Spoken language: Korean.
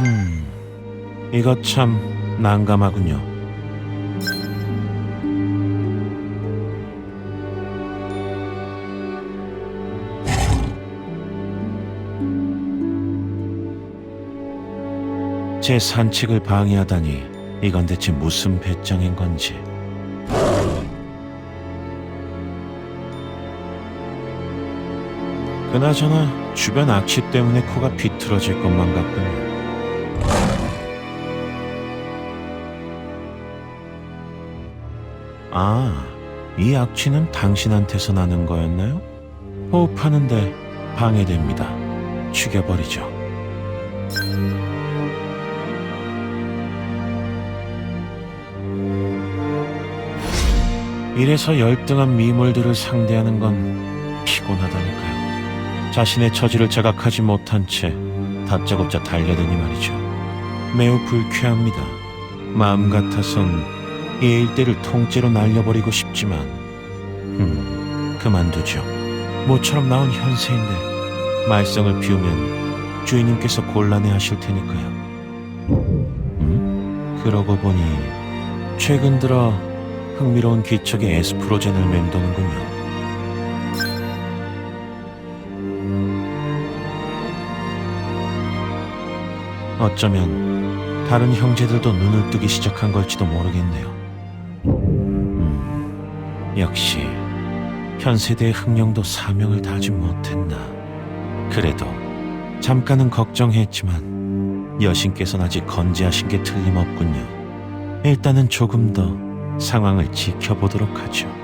음, 이것 참 난감하군요. 제 산책을 방해하다니 이건 대체 무슨 배짱인 건지. 그나저나 주변 악취 때문에 코가 비틀어질 것만 같군요. 아, 이 악취는 당신한테서 나는 거였나요? 호흡하는데 방해됩니다. 죽여버리죠. 이래서 열등한 미물들을 상대하는 건 피곤하다니까요. 자신의 처지를 자각하지 못한 채 다짜고짜 달려드니 말이죠. 매우 불쾌합니다. 마음 같아선 이 일대를 통째로 날려버리고 싶지만, 음, 그만두죠. 모처럼 나온 현세인데 말썽을 피우면 주인님께서 곤란해하실 테니까요. 음? 그러고 보니 최근 들어 흥미로운 기척의 에스프로젠을 맴도는군요. 어쩌면 다른 형제들도 눈을 뜨기 시작한 걸지도 모르겠네요. 음, 역시 현 세대의 흥령도 사명을 다하지 못했나. 그래도 잠깐은 걱정했지만 여신께서는 아직 건재하신 게 틀림없군요. 일단은 조금 더 상황을 지켜보도록 하죠.